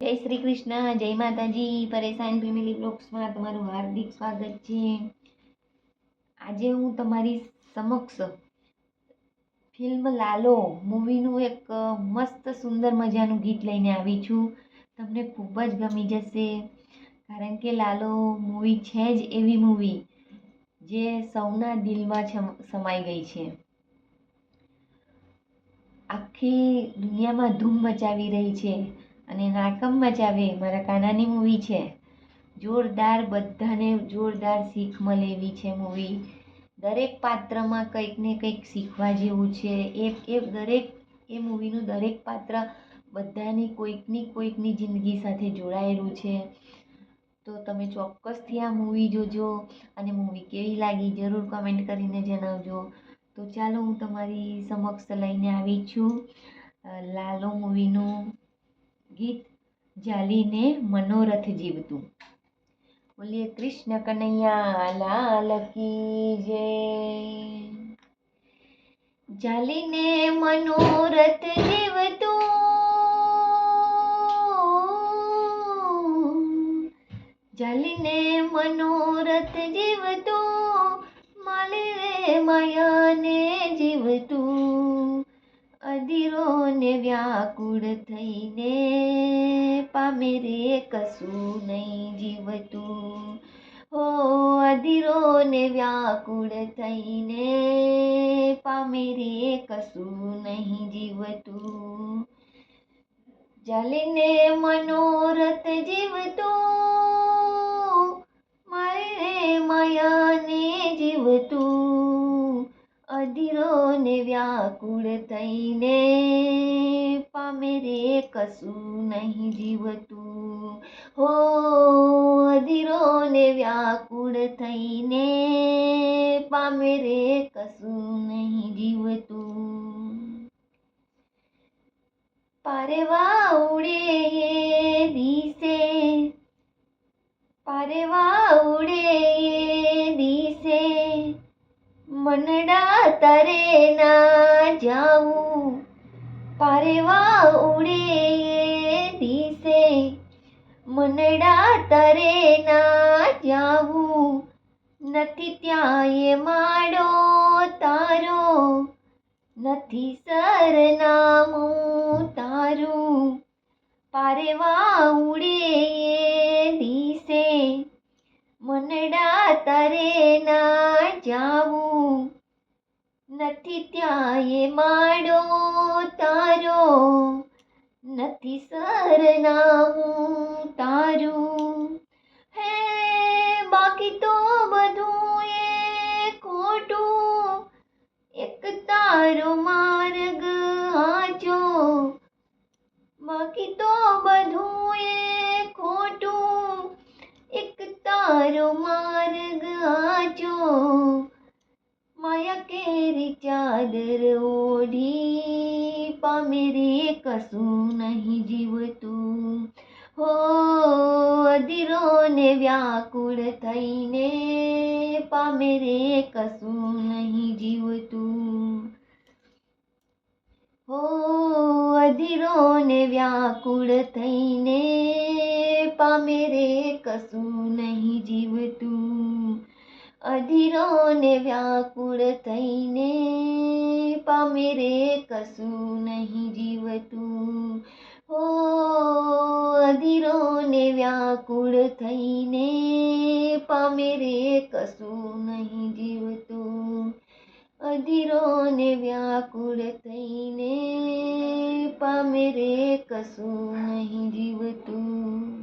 જય શ્રી કૃષ્ણ, જય માતાજી. પરેશાન ફેમિલી બ્લોગ્સમાં તમારું હાર્દિક સ્વાગત છે. આજે હું તમારી સમક્ષ ફિલ્મ લાલો મૂવીનું એક મસ્ત સુંદર મજાનું ગીત લઈને આવી છું. તમને ખૂબ જ ગમી જશે. કારણ કે લાલો મૂવી છે જ એવી મૂવી જે સૌના દિલમાં સમાઈ ગઈ છે. આખી દુનિયામાં ધૂમ મચાવી રહી છે. અને નાકમ મજાવે મારા કાનાની મૂવી છે. જોરદાર, બધાને જોરદાર શીખ મળે એવી છે મૂવી દરેક પાત્રમાં કંઈક ને કંઈક શીખવા જેવું છે. એ એ દરેક, એ મૂવીનું દરેક પાત્ર બધાની કોઈકની કોઈકની જિંદગી સાથે જોડાયેલું છે. તો તમે ચોક્કસથી આ મૂવી જોજો અને મૂવી કેવી લાગી જરૂર કમેન્ટ કરીને જણાવજો. તો ચાલો, હું તમારી સમક્ષ લઈને આવી છું. લાલો મૂવીનું ગીત જાલીને મનોરથ જીવતું. બોલીએ, કૃષ્ણ કનૈયા, લાલ કી જય. જાલીને મનોરથ જીવતું. જાલીને મનોરથ જીવતું. માલી રે માયાને જીવતું. અધીરો વ્યાકુળ થઈને પામે રે કશું નહીં જીવતું. હો અધીરો વ્યાકુળ થઈને પામે રે કશું નહીં જીવતું. જલીને મનોરથ જીવતું મારે માયાને જીવતું. ને વ્યાકુળ થઈને પામે રે કશું નહીં જીવતું. હો, અધીરો ને વ્યાકુળ થઈને પામે રે કશું નહીં જીવતું. પારેવા ઉડે એ દિશે પારેવા ઉડે એ મનડા તરે ના જાવું પારેવા ઉડે દિશે મનડા તરે ના જાવું નથી ત્યાં એ માડો તારો, નથી સરનામું તારું. પારેવા ઉડે દિશે મનડા તરે ના જાવું. નથી ત્યાં એ માડો તારો. નથી સરનામું તારું. હે, બાકી તો બધું એ ખોટું. એક તારો માર્ગ આજો બાકી તો બધું એ ખોટું એક તારો માર્ગ આજો માયા કેરી ચાદર ઓઢી. પામે રે કશું નહીં જીવતું. હો, અધીરોને વ્યાકુળ થઈને પામે રે કશું નહીં જીવતું. હો, અધીરોને વ્યાકુળ થઈને પામે રે કશું નહીં જીવતું અધીરો ને વ્યાકુળ થઈને પામે રે કશું નહીં જીવતું હો અધીરો ને વ્યાકુળ થઈને પામે રે કશું નહીં જીવતું અધીરો ને વ્યાકુળ થઈને પામે રે કશું નહીં જીવતું